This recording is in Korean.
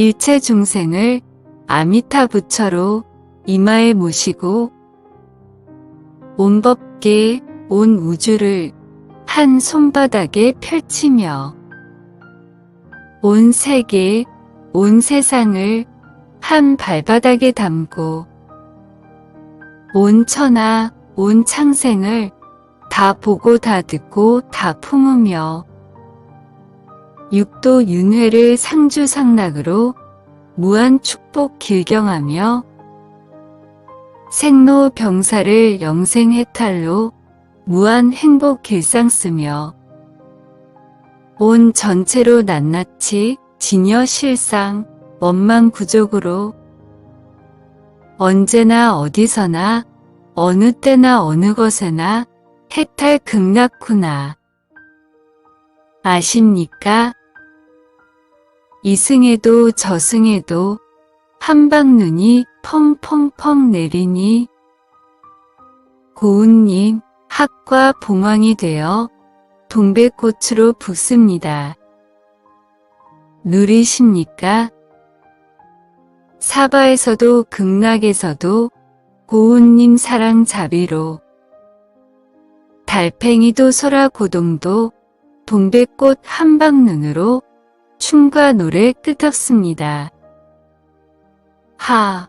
일체 중생을 아미타 부처로 이마에 모시고 온 법계, 온 우주를 한 손바닥에 펼치며 온 세계, 온 세상을 한 발바닥에 담고 온 천하, 온 창생을 다 보고 다 듣고 다 품으며 육도 윤회를 상주상락으로 무한 축복 길경하며 생로 병사를 영생 해탈로 무한 행복 길상 쓰며 온 전체로 낱낱이 진여 실상 원망 구족으로 언제나 어디서나 어느 때나 어느 것에나 해탈 극락구나. 아십니까? 이승에도 저승에도 한방눈이 펑펑펑 내리니 고운님 학과 봉황이 되어 동백꽃으로 붓습니다. 누리십니까? 사바에서도 극락에서도 고운님 사랑 자비로 달팽이도 소라 고동도 동백꽃 한방눈으로 춤과 노래 끝없습니다. 하,